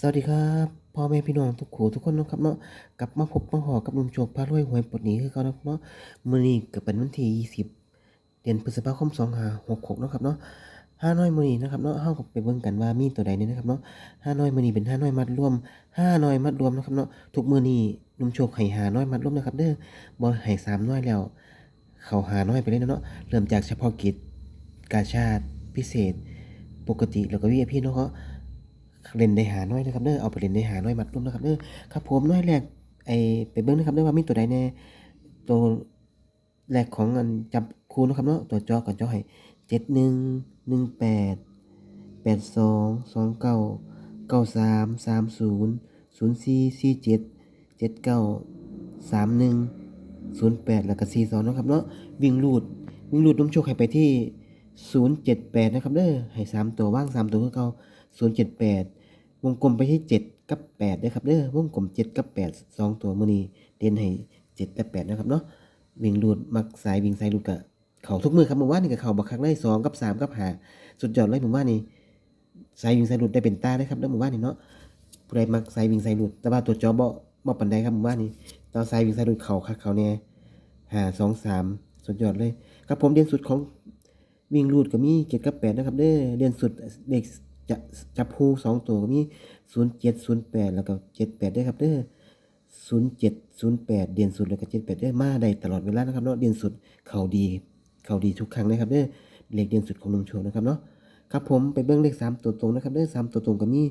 สวัสดีครับพ่อแม่พี่น้องทุกขู่ทุกคนนะครับเนาะกลับมาพบมาหอกับลุงโจกพารวยหวยปลดหนี้คือเขานะเนาะมื้อนี้ก็เป็นวันที่20เดือนพฤษภาคม2566เนะครับเนาะห้าน้อยมื้อนี้นะครับเนาะเฮาก็ไปเบิ่งกันว่ามีตัวใดเนี่ยนะครับเนาะห้าน้อยมื้อนี้เป็นห้าน้อยมัดรวมห้าน้อยมัดรวมนะครับเนาะทุกมื้อนี้ลุงโชคให้หาน้อยมัดรวมนะครับเด้อบ่ให้สามน้อยแล้ว เข้าหาน้อยไปเลยนะเนาะเริ่มจากเฉพาะกิจกาชาติพิเศษ ปกติแล้วก็ VIP เนาะ เล่นได้หาน้อยนะครับเด้อเอาไปเล่นได้หาน้อยมัดรุ่มนะครับเด้อครับผมน้อยแรกไอไปเบิ่งนะครับเด้อว่ามีตัวใดแน่ตัวแรกของอันจับคูนะครับเนาะตัวจอก่อนจอให้เจ็ดหนึ่งหนึ่งแปดแปดสองสองเก้าเก้าสามสามศูนย์ศูนย์สี่สี่เจ็ดเจ็ดเก้าสามหนึ่งศูนย์แปดแล้วก็สี่สองนะครับเนาะวิ่งลูดวิ่งลูดน้มโชคให้ไปที่ศูนย์เจ็ดแปดนะครับเด้อให้สามตัวว่างสามตัวคือเก่าศูนย์เจ็ดแปด วงกลมไปที่เจ็ดกับแปดด้วยครับเด้อวงกลมเจ็ดกับแปดสองตัวมือนี้เด่นให้เจ็ดและแปดนะครับเนาะวิ่งรูดมักสายวิ่งสายรูดกะเขาทุกมือครับเมื่อวานนี่กับเขาบักครั้งได้สองกับสามกับหาสุดยอดเลยเมื่อวานนี่สายวิ่งสายรูดได้เป็นตาได้ครับเด้อเมื่อวานนี่เนาะผู้ใดมักสายวิ่งสายรูดแต่ว่าตัวจอบ่บ่ปันใดครับเมื่อวานนี่ตอนสายวิ่งสายรูดเขาคักเขาเนี่ยหาสองสามสุดยอดเลยครับผมเด่นสุดของวิ่งรูดก็มีเจ็ดกับแปดนะครับเด้อเด่นสุดเด็ก จะจับคู่สองตัวก็มีศูนย์เจ็ดศูนย์แปดแล้วก็เจ็ดแปดได้ครับเด้อศูนย์เจ็ดศูนย์แปดเด่นสุดแล้วก็เจ็ดแปดได้มาได้ตลอดเวลานะครับเนาะเด่นสุดเข่าดีเข่าดีทุกครั้งนะครับเด้อเลขเด่นสุดของลุงโชว์นะครับเนาะครับผมไปเบิ้องเลขสามตัวตรงนะครับเด้อสามตัวตรงก็มี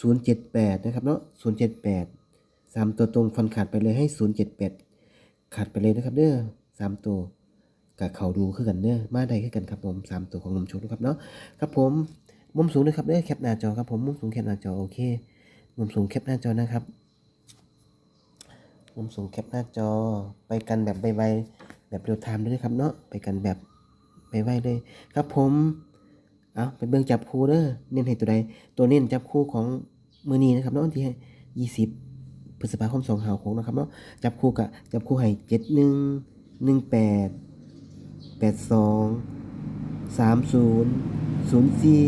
ศูนย์เจ็ดแปดนะครับเนาะศูนย์เจ็ดแปดสามตัวตรงฟันขาดไปเลยให้ศูนย์เจ็ดแปดขาดไปเลยนะครับเด้อสามตัวกับเขาดูคือกันเด้อมาได้คือกันครับผมสามตัวของนมชุนะครับเนาะครับผม มุมสูงนะครับเด้อแคปหน้าจอครับผมมุมสูงแคปหน้าจอโอเค มุมสูงแคปหน้าจอนะครับ มุมสูงแคปหน้าจอไปกันแบบไวๆแบบเรียลไทม์ด้วยนะครับเนาะไปกันแบบไวๆเลยครับผมเอาไปเบิ่งจับคู่เด้อเน้นให้ตัวใดตัวเน้นจับคู่ของมือนี้นะครับเนาะที่ยี่สิบพฤษภาคมสองหาคงนะครับเนาะจับคู่กับจับคู่ให้เจ็ดหนึ่งหนึ่งแปดแปดสองสามศูนย์ศูนย์สี่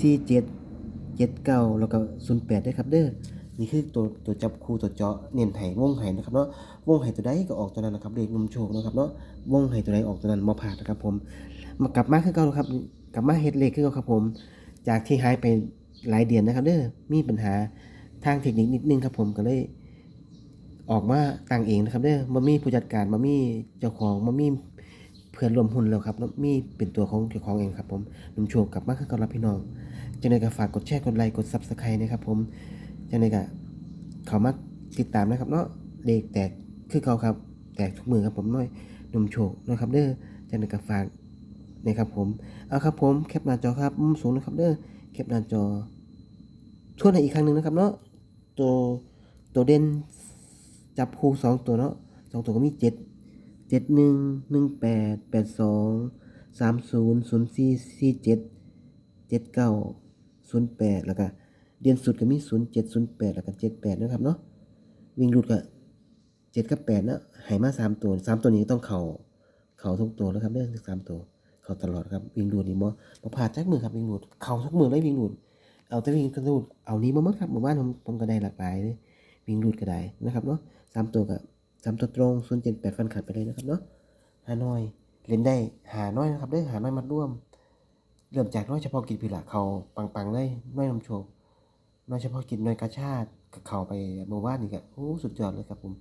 สี่เจ็ดเจ็ดเก้าแล้วก็ศูนย์แปดด้ครับเด้อนี่คือตัวตัวจับคู่ตัวเจาะเน้นไห้วงไห้นะครับเนาะวงไห้ตัวใดก็ออกตัวนั้นนะครับเด็กนุ่มโชคนะครับเนาะวงไห้ตัวใดออกตัวนั้นมาผ่านะครับผมมากลับมาคือเก่าครับกลับมาเฮ็ดเลขคือเก่าครับผม จากที่หายไปหลายเดือนนะครับเด้อมีปัญหาทางเทคนิคนิดนึงครับผมก็เลย ออกมาตั้งเองนะครับเด้อมามีผู้จัดการมามีเจ้าของมามีเพื่อนรวมหุ้นแล้วครับมีเป็นตัวของเจ้าของเองครับผมนุ่มโชคกลับมาคือเก่ารับพี่น้อง จังไดก็ฝากกดแชร์กดไลค์กด Subscribe นะครับผมจังไดก็เข้ามาติดตามนะครับเนาะเลขแตกคือเก่าครับ แตกทุกมือครับผมน้อยนุ่มโชคนะครับเด้อจังไดก็ฝากนะครับผมเอาครับผมแคปหน้าจอครับมุมสูงนะครับเด้อแคปหน้าจอทวนให้อีกครั้งหนึ่งนะครับเนาะตัวตัวเด่นจับคู่สองตัวเนาะสองตัวก็มีเจ็ดเจ็ดหนึ่งหนึ่งแปดแปดสองสามศูนย์ศูนย์สี่สี่เจ็ดเจ็ดเก้า ศูนย์แปดแล้วก็เดือนสุดก็มีศูนย์เจ็ดศูนย์แปดแล้วก็เจ็ดแปดนะครับเนาะวิ่งรูดก็เจ็ดกับแปดนะหายมาสามตัวสามตัวนี้ต้องเข่าเข่าทุกตัวนะครับเรื่องสามตัว เข่าตลอดครับวิ่งรูดนี่บ่บ่ผ่าจักมือครับวิ่งรูดเข่าทุกมือเลยวิ่งรูดเอาแต่วิ่งกระรูดเอานี้มาหมดครับหมู่บ้านผมผมก็ได้หลากหลายเลยวิ่งรูดก็ได้นะครับเนาะสามตัวก็สามตัวตรงศูนย์เจ็ดแปดฟันขาดไปเลยนะครับเนาะหาน้อยเล่นได้หาน้อยนะครับได้หาน้อยมัดร่วม เริ่มจากน้อยเฉพาะกิจพิละเขาปังๆเลยน้อยนำโชคน้อยเฉพาะกิจน้อยกาชาติกับเขาไปเมื่อวานนี่ก็โอ้สุดยอดเลยครับผม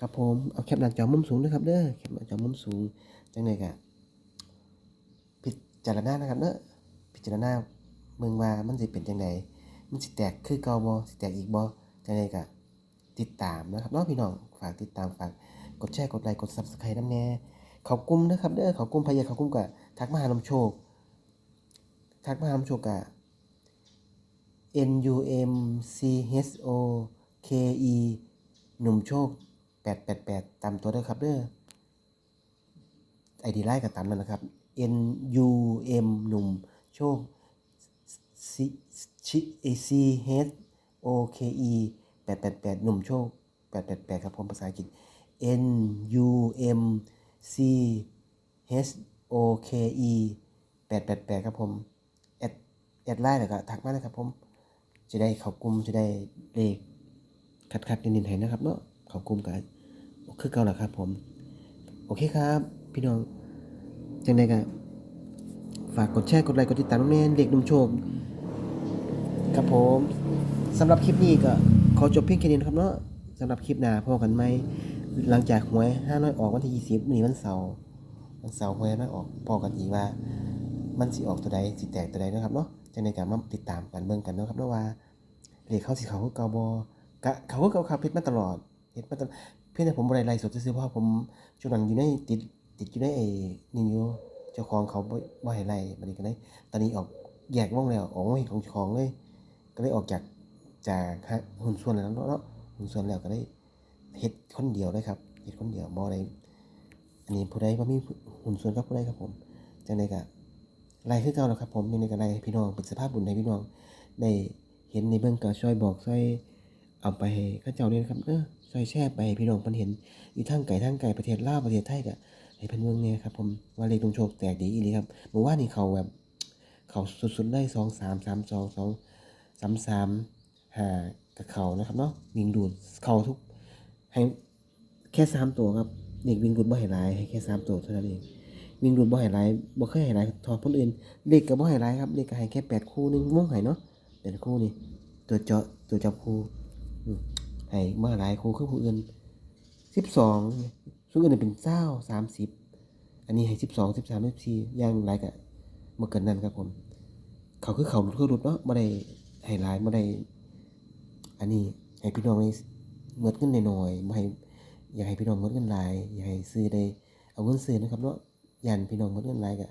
ครับผมเอาแคปหน้าจอมุมสูงด้วยครับเด้อแคปหน้าจอมุมสูงจังไดกะพิจารณานะครับเนอะพิจารณาเมืองว่ามันสิเป็นจังไดมันสิแตกคือเก่าบ่สิแตกอีกบ่จังไดกะติดตามนะครับเนาะพี่น้องฝากติดตามฝากกดแชร์กดไลค์กด Subscribe น้ำแน่เขากุ้มนะครับเด้อเขากุ้มพยาเขากุ้มกะทักมาหานำโชค ทักมาหานำโชคกะ N U M C H O K E หนุ่มโชค 888 ตามตัวด้อครับเด้อไอดีไลน์ก็ตามนั้นนะครับ N U M หนุ่มโชค C C H O K E 888 หนุ่มโชค 888 ครับผมภาษาอังกฤษ N U M C H O K E 888 ครับผม แอดแอดไลน์เลยก็ทักมาเลยครับผมจะได้เข้ากลุ่มจะได้เลขคัดๆเน้นๆให้นะครับเนาะเข้ากลุ่มก็คือเก่าแล่ะครับผม โอเคครับ พี่น้องจังไดก็ฝากกดแชร์กดไลค์กดติดตามน้องแนนเด็กนุ่มโชคครับผมสำหรับคลิปนี้ก็ขอจบเพียงแค่นี้นะครับเนาะสำหรับคลิปหน้าพบกันไหมหลังจากหวยห้าน้อยออกวันที่ยี่สิบนี้วันเสาร์วันเสาร์หวยน้อยออกพอกันอีกว่า มันสิออกตัวใดสิแตกตัวใดนะครับเนาะ จังไดก็มาติดตามกันเบิ่งกันเนาะครับเนาะว่าเลขเข้าสิเขาคือเก่าบ่กะเขาคือเก่าครับเฮ็ดมาตลอดเฮ็ดมาตลอดเพียงแต่ผมบ่ได้ไลฟ์สดซื่อๆเพราะผมช่วงนั้นอยู่ในติดติดอยู่ในไอ้นี่อยู่เจ้าของเขาบ่บ่ให้ไลฟ์บัดนี้ก็เลยตอนนี้ออกแยกวงแล้วออกวงของเจ้าของเลยก็เลยออกจากจากหุ้นส่วนแล้วเนาะหุ้นส่วนแล้วก็ได้เฮ็ดคนเดียวเลยครับเฮ็ดคนเดียวบ่ได้อันนี้ผู้ใดบ่มีหุ้นส่วนกับผู้ใดครับผมจังไดก็ ไล่คือเก่าแล้วครับผมยังไงก็ไล่ให้พี่น้องเป็นสภาพบุญให้พี่น้องได้เห็นในเบื้องก็ช่วยบอกช่วยเอาไปให้ข้าเจ้าด้วยนะครับเออช่วยแชร์ไปพี่น้องเพิ่นเห็นอยู่ทางไกลทางไกลประเทศลาวประเทศไทยก็ให้เพิ่นเบิ่งเนี่ยครับผมว่าเลขตรงโชคแตกดีอีหลีครับเมื่อวานนี้เขาแบบเขาสุดๆเลย2 3 3 2 2 3 3 5กับเขานะครับเนาะวิ่งดูดเขาทุกให้แค่สามตัวครับเด็กวิ่งดูดบ่ให้หลายให้แค่สามตัวเท่านั้นเอง วิ่งรูดบ่ให้หลายบ่เคยให้หลายทอคนอื่นเด็กก็บ่ให้หลายครับเด็กก็ให้แค่8คู่นึงวงให้เนาะ8คู่นี่ตัวเจาะตัวจับคู่อืมให้มาหลายคู่คือผู้อื่น12ส่วนอื่นเป็น20 30อันนี้ให้12 13 14อย่างหลายก็บ่เกินนั้นครับผม เขาคือเขาคือรุดเนาะบ่ได้ให้หลายบ่ได้อันนี้ให้พี่น้องได้เงินเงินหน้อยๆบ่ให้อยากให้พี่น้องเงินเงินหลายอยากให้ซื้อได้เอาเงินซื้อนะครับเนาะ ยันพี่น้องเพิ่นเงินหลายก็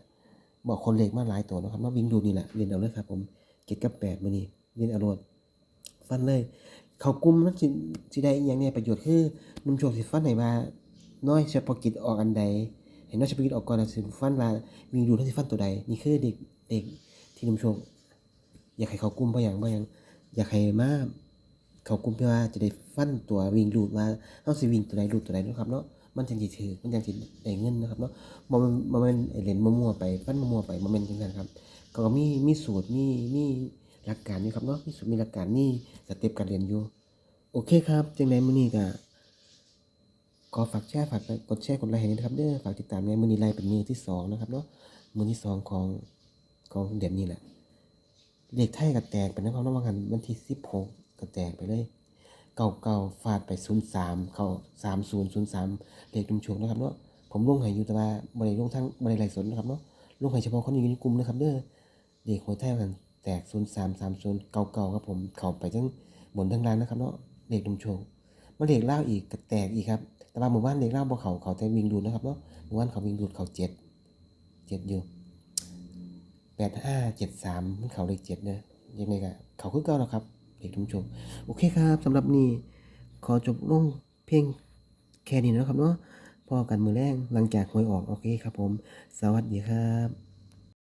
บอกคนเลขมาหลายตัวนะครับมาวิ่งดูนี่แหละเรียนเอาเลยครับ ผมเจ็ดกับแปดมือนี้เรียนเอาโลดฟันเลย เขากลุ่มมันสิสิได้อีหยังเนี่ยประโยชน์คือนุ่มโชคสิฟันให้ว่าน้อยเฉพาะกิจออกอันใด เห็นน้อยเฉพาะกิจออกก่อนนะสิฟันว่าวิ่งดูแล้วสิฟันตัวใด นี่คือเด็กเด็กที่นุ่มโชคอยากให้เขากลุ่มบ่หยังบ่หยังอยากให้มาเขากลุ่มเพื่อว่าจะได้ฟันตัววิ่งดูดว่าเฮาสิวิ่งตัวใดดูดตัวใดนะครับเนาะ มันจังสิถือมันจังสิได้เงินนะครับเนาะบ่แม่นบ่แม่นไอ้เล่นมั่วๆไปฟันมั่วๆไปบ่แม่นจังซั่นครับ ก็มีมีสูตรมีมีหลักการอยู่ครับเนาะมีสูตรมีหลักการมีสเต็ปการเรียนอยู่ โอเคครับจังไดมื้อนี้ก็ขอฝากแชร์ฝากกดแชร์กดไลค์ให้นะครับเด้อฝากติดตามในมื้อนี้ไลฟ์เป็นมื้อที่สองนะครับเนาะมื้อที่สองของของเดือนนี้แหละเลขไทยก็แตกไปนะครับเนาะว่ากันวันที่16ก็แตกไปเลย เก่าเก่าฟาดไปศูนย์สามเข้าสามศูนย์ศูนย์สามเลขดุมชวงนะครับเนาะผมลงให้อยู่แต่ว่าบริลงทั้งบริไลสดนะครับเนาะลงให้เฉพาะคนอยู่ในกลุ่มนะครับเด้อเด็กหัวไทยกันแตกศูนย์สามสามศูนย์เก่าเก่าครับผมเข้าไปทั้งบนทั้งล่างนะครับเนาะเลขดุมชวงมาเลขเล่าอีกก็แตกอีกครับแต่ว่าหมู่บ้านเลขเล่าบ่เขาเขาแต่วิ่งดูดนะครับเนาะหมู่บ้านเขาวิ่งดูดเขาเจ็ดเจ็ดอยู่แปดห้าเจ็ดสามมันเขาเลขเจ็ดเนอะยังไงก็เขาคือเก่าแล้วครับ เลขดุมชม โอเคครับสำหรับนี้ขอจบลงเพียงแค่นี้นะครับเนาะพอกันมือแรงหลังจากหวยออก โอเคครับผม สวัสดีครับ